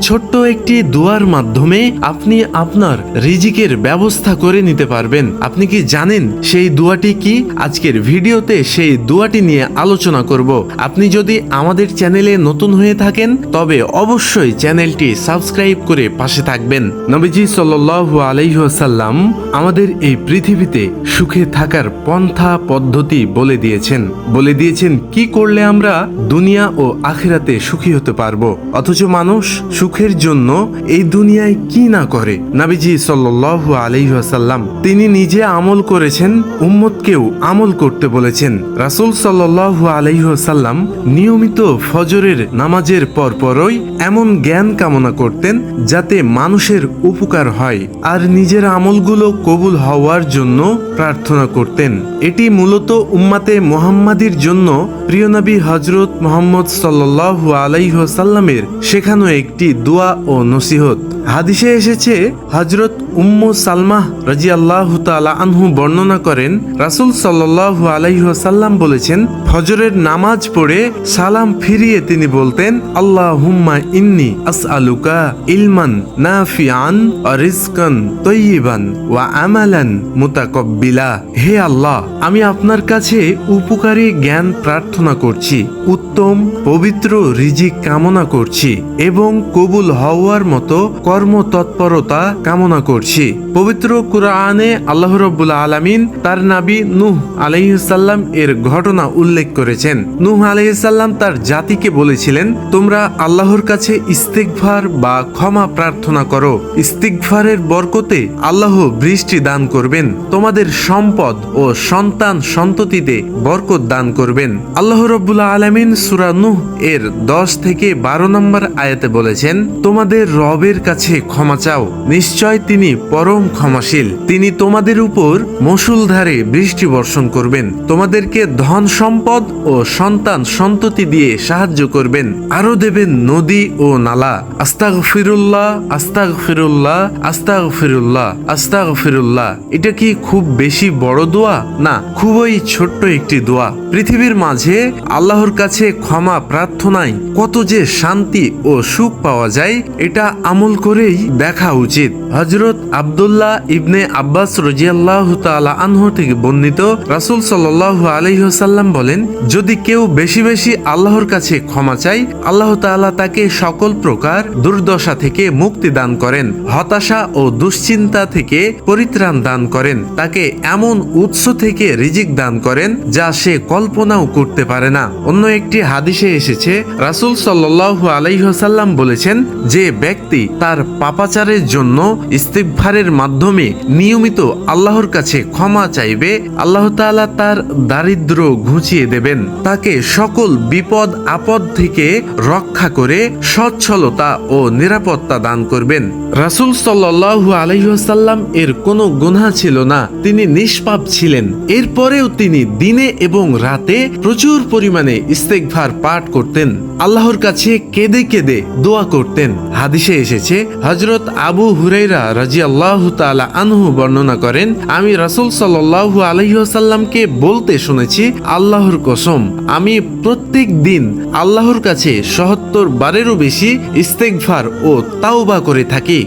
ছোট্ট একটি দোয়ার মাধ্যমে আপনি আপনার রিজিকের ব্যবস্থা করে নিতে পারবেন। আপনি কি জানেন সেই দোয়াটি কি? আজকের ভিডিওতে সেই দোয়াটি নিয়ে আলোচনা করব। আপনি যদি আমাদের চ্যানেলে নতুন হয়ে থাকেন, তবে অবশ্যই চ্যানেলটি সাবস্ক্রাইব করে পাশে থাকবেন। নবীজি সাল্লু আলাইসাল্লাম আমাদের এই পৃথিবীতে সুখে থাকার পন্থা পদ্ধতি বলে দিয়েছেন। বলে দিয়েছেন, কি করলে আমরা দুনিয়া ও আখিরাতে সুখী হতে পারব? অথচ মানুষ সুখের জন্য এই দুনিয়ায় কি না করে? নাবিজি সাল্লু আলাইসাল্লাম তিনি নিজে আমল করেছেন, উম্মতকেও আমল করতে বলেছেন। রাসুল সাল্লু আলাইসাল্লাম নিয়মিত ফজরের নামাজের পরপরই এমন জ্ঞান কামনা করতেন যাতে মানুষের উপকার হয় আর নিজের আমলগুলো কবুল হওয়ার জন্য প্রার্থনা করতেন। এটি মূলত উম্মাতে মোহাম্মাদির জন্য প্রিয় নবী হজরত মোহাম্মদ সাল্লাল্লাহু আলাইসাল্লামের শেখানো একটি দোয়া ও নসিহত। হাদিসে এসেছে হজরত উম্মু সালমাহ রাজি আল্লাহ আনহু বর্ণনা করেন, রাসুল সাল্লাল্লাহু আলাইসাল্লাম বলেছেন, ফজরের নামাজ পড়ে সালাম ফিরিয়ে তিনি বলতেন আল্লাহ হুম্মা ইন্নি আস আলুকা ইলমান নাফিয়ান রিজকান তৈবান ওয়া আমালান মুতাকব্বিলা। হে আল্লাহ, আমি আপনার কাছে উপকারী জ্ঞান প্রার্থনা করছি, উত্তম পবিত্র রিজিক কামনা করছি এবং কবুল হওয়ার মতো কর্ম তৎপরতা কামনা করছি। পবিত্র কুরআনে আল্লাহ রব্বুল আলামিন তার নাবি নূহ আলাইহিসাল্লাম এর ঘটনা উল্লেখ করেছেন। নূহ আলাইহিসাল্লাম তার জাতিকে বলেছিলেন, তোমরা আল্লাহর কাছে ইস্তিগফার বা ক্ষমা প্রার্থনা করো। ইস্তিগফারের বরকতে আল্লাহ বৃষ্টি দান করবেন। তোমাদের সম্পদ ও সন্তান সন্ততিতে বরকত দান করবেন। আল্লাহ রব্বুল আলামিন সূরা নূহ এর দশ থেকে বারো নম্বর আয়াতে বলেছেন, তোমাদের রবের কাছে ক্ষমা চাও। নিশ্চয় তিনি পরম ক্ষমাশীল। তিনি তোমাদের উপর মসুলধারে বৃষ্টি বর্ষণ করবেন। তোমাদেরকে ধন সম্পদ ও সন্তান সন্ততি দিয়ে সাহায্য করবেন। আরও দেবেন নদী ও নালা। আস্তাগ ফিরুল্লাহ আস্তাগ ফিরুল্লাহ আস্তাগ ফিরুল্লাহ আস্তাগ ফিরুল্লাহ এটা কি খুব বেশি বড় দোয়া? না, খুবই ছোট্ট একটি দোয়া। পৃথিবীর মাঝে আল্লাহর কাছে ক্ষমা প্রার্থনায় কত যে শান্তি ও সুখ পাওয়া যায়, এটা আমল করেই দেখা উচিত। হজরত আবদুল্লাহ ইবনে আব্বাস রজিয়াল্লাহ তালা আনহ থেকে বর্ণিত রাসুল সাল্লাহ আলহিহসাল্লাম বলেন, যদি কেউ বেশি বেশি আল্লাহর কাছে ক্ষমা চায়, আল্লাহ তাআলা তাকে সকল প্রকার দুর্দশা থেকে মুক্তি দান করেন, হতাশা ও দুশ্চিন্তা থেকে পরিত্রাণ দান করেন, তাকে এমন উৎস থেকে রিজিক দান করেন যা সে কল্পনাও করতে পারে না। অন্য একটি হাদিসে এসেছে, রাসুল সাল্লাল্লাহু আলাইহসাল্লাম বলেছেন, যে ব্যক্তি তার পাপাচারের জন্য ইস্তিগফারের মাধ্যমে নিয়মিত আল্লাহর কাছে ক্ষমা চাইবে, আল্লাহ তাআলা তার দারিদ্র ঘুচিয়ে দেবেন। তাকে সকল বিপদ, আপদ থেকে রক্ষা করে সচ্ছলতা ও নিরাপত্তা দান করবেন। রাসুল সাল্লাল্লাহু আলাইসাল্লাম এর কোনো গুনাহ ছিল না, তিনি নিষ্পাপ ছিলেন। এরপরেও তিনি দিনে এবং রাতে প্রচুর পরিমাণে ইস্তেকভার পাঠ করতেন। আল্লাহর কাছে কেঁদে কেঁদে দোয়া করতেন। হাদিসে এসেছে হজরত আবু হুরাইরা রাজি আল্লাহ তালা আনহু বর্ণনা করেন, আমি রাসুল সাল্লাহু আলহিহাসাল্লামকে বলতে শুনেছি, আল্লাহর কসম, আমি প্রত্যেক দিন আল্লাহর কাছে সহত্তর বারেরও বেশি ইস্তেকভার ও তাওবা করে থাকি।